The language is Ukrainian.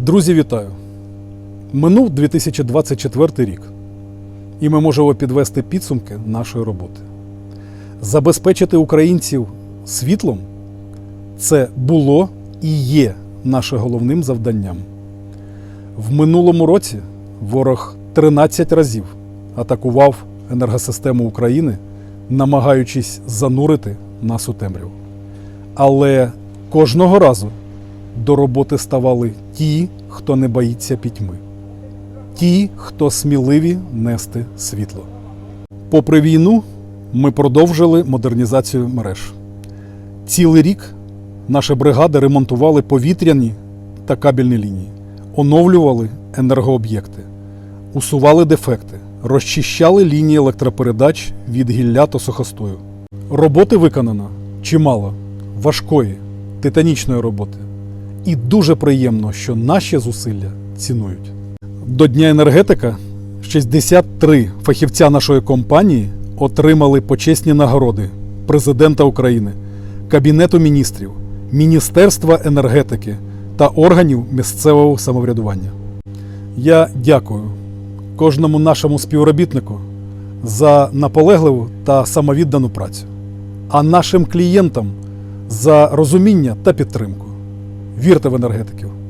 Друзі, вітаю! Минув 2024 рік, і ми можемо підвести підсумки нашої роботи. Забезпечити українців світлом це було і є наше головним завданням. В минулому році ворог 13 разів атакував енергосистему України, намагаючись занурити нас у темряву. Але кожного разу до роботи ставали ті, хто не боїться пітьми, ті, хто сміливі нести світло. Попри війну, ми продовжили модернізацію мереж. Цілий рік наші бригади ремонтували повітряні та кабельні лінії, оновлювали енергооб'єкти, усували дефекти, розчищали лінії електропередач від гілля та сухостою. Роботи виконано чимало, важкої, титанічної роботи. І дуже приємно, що наші зусилля цінують. До Дня енергетика 63 фахівця нашої компанії отримали почесні нагороди Президента України, Кабінету міністрів, Міністерства енергетики та органів місцевого самоврядування. Я дякую кожному нашому співробітнику за наполегливу та самовіддану працю, а нашим клієнтам за розуміння та підтримку. Вірте в енергетиків.